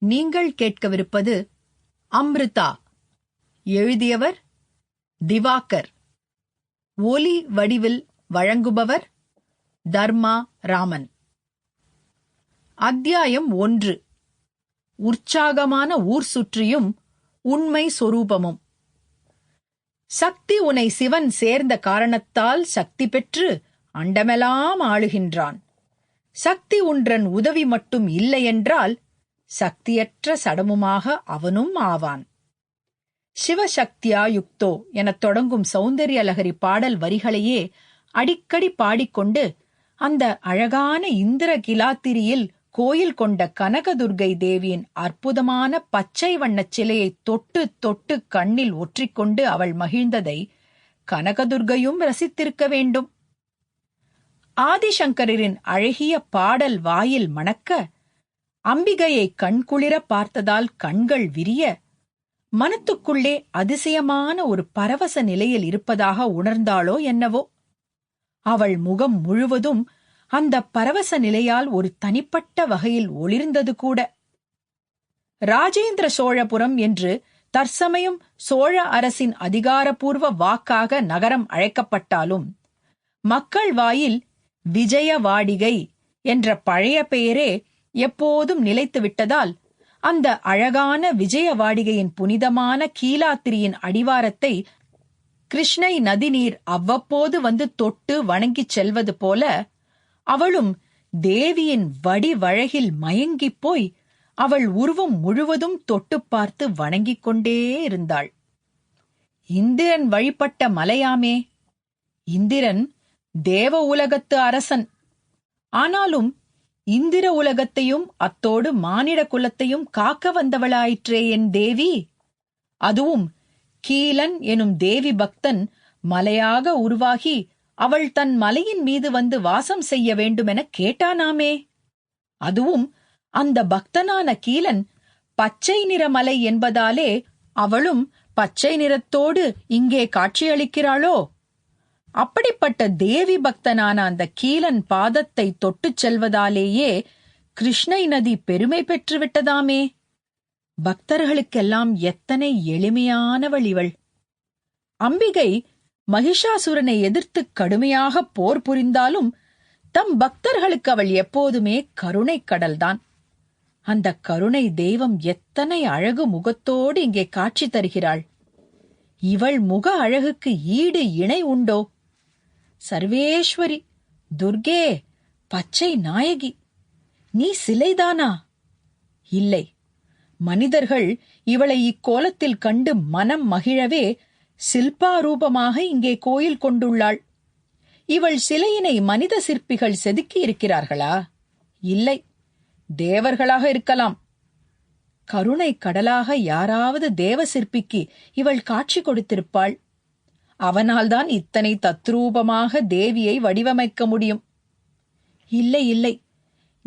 நீங்கள் கேட்கவிருப்பது அம்ருதா. எழுதியவர் திவாகர். ஒலி வடிவில் வழங்குபவர் தர்மா ராமன். அத்தியாயம் ஒன்று. உற்சாகமான ஊர் சுற்றியும் உண்மை சொரூபமும். சக்தி உனை சிவன் சேர்ந்த காரணத்தால் சக்தி பெற்று அண்டமெல்லாம் ஆளுகின்றான். சக்தி உன்றன் உதவி மட்டும் இல்லையென்றால் சக்தியற்ற சடமுமாக அவனும் ஆவான். சிவசக்தியா யுக்தோ எனத் தொடங்கும் சௌந்தரிய லகரி பாடல் வரிகளையே அடிக்கடி பாடிக்கொண்டு அந்த அழகான இந்திர கிலாத்திரியில் கோயில் கொண்ட கனகதுர்கை தேவியின் அற்புதமான பச்சை வண்ணச் சிலையை தொட்டு தொட்டு கண்ணில் ஒற்றிக்கொண்டு அவள் மகிழ்ந்ததை கனகதுர்கையும் ரசித்திருக்க வேண்டும். ஆதிசங்கரின் அழகிய பாடல் வாயில் மணக்க அம்பிகையை கண்குளிர பார்த்ததால் கண்கள் விரிய மனத்துக்குள்ளே அதிசயமான ஒரு பரவச நிலையில் இருப்பதாக உணர்ந்தாளோ என்னவோ? அவள் முகம் முழுவதும் அந்த பரவச நிலையால் ஒரு தனிப்பட்ட வகையில் ஒளிர்ந்தது கூட. ராஜேந்திர சோழபுரம் என்று தற்சமயம் சோழ அரசின் அதிகாரபூர்வ வாக்காக நகரம் அழைக்கப்பட்டாலும் மக்கள் வாயில் விஜயவாடிகை என்ற பழைய பெயரே எப்போதும் நிலைத்து விட்டதால் அந்த அழகான விஜயவாடிகையின் புனிதமான கீலாத்திரியின் அடிவாரத்தை கிருஷ்ணை நதிநீர் அவ்வப்போது வந்து தொட்டு வணங்கிச் செல்வது போல அவளும் தேவியின் வடிவழகில் மயங்கிப் போய் அவள் உருவம் முழுவதும் தொட்டு பார்த்து வணங்கிக் கொண்டே இருந்தாள். இந்திரன் வழிபட்ட மலையாமே இந்திரன் தேவ உலகத்து அரசன். ஆனாலும் இந்திர உலகத்தையும் அத்தோடு மானிட குலத்தையும் காக்க வந்தவளாயிற்றே என் தேவி. அதுவும் கீலன் எனும் தேவி பக்தன் மலையாக உருவாகி அவள் தன் மலையின் மீது வந்து வாசம் செய்ய வேண்டுமென கேட்டானாமே. அதுவும் அந்த பக்தனான கீலன் பச்சை நிற மலை என்பதாலே அவளும் பச்சை நிறத்தோடு இங்கே காட்சியளிக்கிறாளோ? அப்படிப்பட்ட தேவி பக்தனான அந்த கீலன் பாதத்தை தொட்டுச் செல்வதாலேயே கிருஷ்ணை நதி பெருமை பெற்றுவிட்டதாமே. பக்தர்களுக்கெல்லாம் எத்தனை எளிமையானவள் இவள் அம்பிகை மகிஷாசுரனை எதிர்த்து கடுமையாக போர் புரிந்தாலும் தம் பக்தர்களுக்கு அவள் எப்போதுமே கருணைக் கடல்தான். அந்த கருணை தெய்வம் எத்தனை அழகு முகத்தோடு இங்கே காட்சி தருகிறாள். இவள் முக அழகுக்கு ஈடு இணை உண்டோ? சர்வேஸ்வரி துர்கே பச்சை நாயகி நீ சிலைதானா? இல்லை. மனிதர்கள் இவளை இக்கோலத்தில் கண்டு மனம் மகிழவே சில்பாரூபமாக இங்கே கோயில் கொண்டுள்ளாள். இவள் சிலையினை மனித சிற்பிகள் செதுக்கி இருக்கிறார்களா இல்லை. தேவர்களாக இருக்கலாம். கருணை கடலாக யாராவது தேவ சிற்பிக்கு இவள் காட்சி கொடுத்திருப்பாள். அவனால்தான் இத்தனை தத்ரூபமாக தேவியை வடிவமைக்க முடியும். இல்லை இல்லை.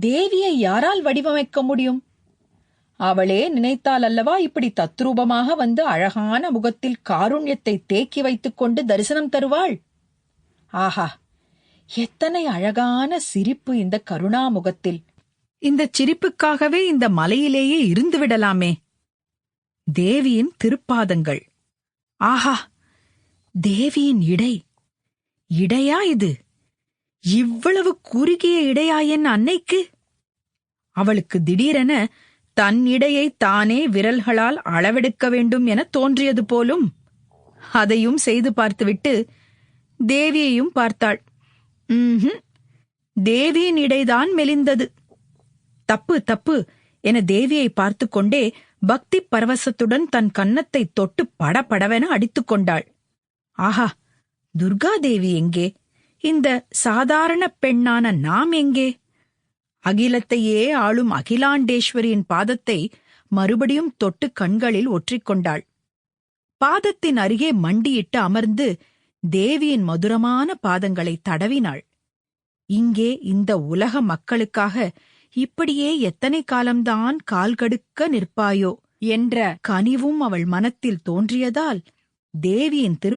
தேவியை யாரால் வடிவமைக்க முடியும்? அவளே நினைத்தால் அல்லவா இப்படி தத்ரூபமாக வந்து அழகான முகத்தில் காருண்யத்தை தேக்கி வைத்துக் கொண்டு தரிசனம் தருவாள்? ஆஹா! எத்தனை அழகான சிரிப்பு இந்த கருணா முகத்தில் இந்த சிரிப்புக்காகவே இந்த மலையிலேயே இருந்து விடலாமே தேவியின் திருப்பாதங்கள். ஆஹா! தேவியின் இடை. இடையா இது? இவ்வளவு குறுகிய இடையா என் அன்னைக்கு? அவளுக்கு திடீரென தன் இடையை தானே விரல்களால் அளவெடுக்க வேண்டும் என தோன்றியது போலும் அதையும் செய்து பார்த்துவிட்டு தேவியையும் பார்த்தாள். ம்ஹும். தேவியின் இடைதான் மெலிந்தது. தப்பு தப்பு என தேவியை பார்த்து கொண்டே பக்தி பரவசத்துடன் தன் கன்னத்தை தொட்டு படபடவென அடித்துக் கொண்டாள். ஆஹா துர்காதேவி எங்கே? இந்த சாதாரண பெண்ணான நாம் எங்கே? அகிலத்தையே ஆளும் அகிலாண்டேஸ்வரியின் பாதத்தை மறுபடியும் தொட்டு கண்களில் ஒற்றிக்கொண்டாள். பாதத்தின் அருகே மண்டியிட்டு அமர்ந்து தேவியின் மதுரமான பாதங்களை தடவினாள். இங்கே இந்த உலக மக்களுக்காக இப்படியே எத்தனை காலம்தான் கால்கடுக்க நிற்பாயோ என்ற கனிவும் அவள் மனத்தில் தோன்றியதால் தேவியின் திரு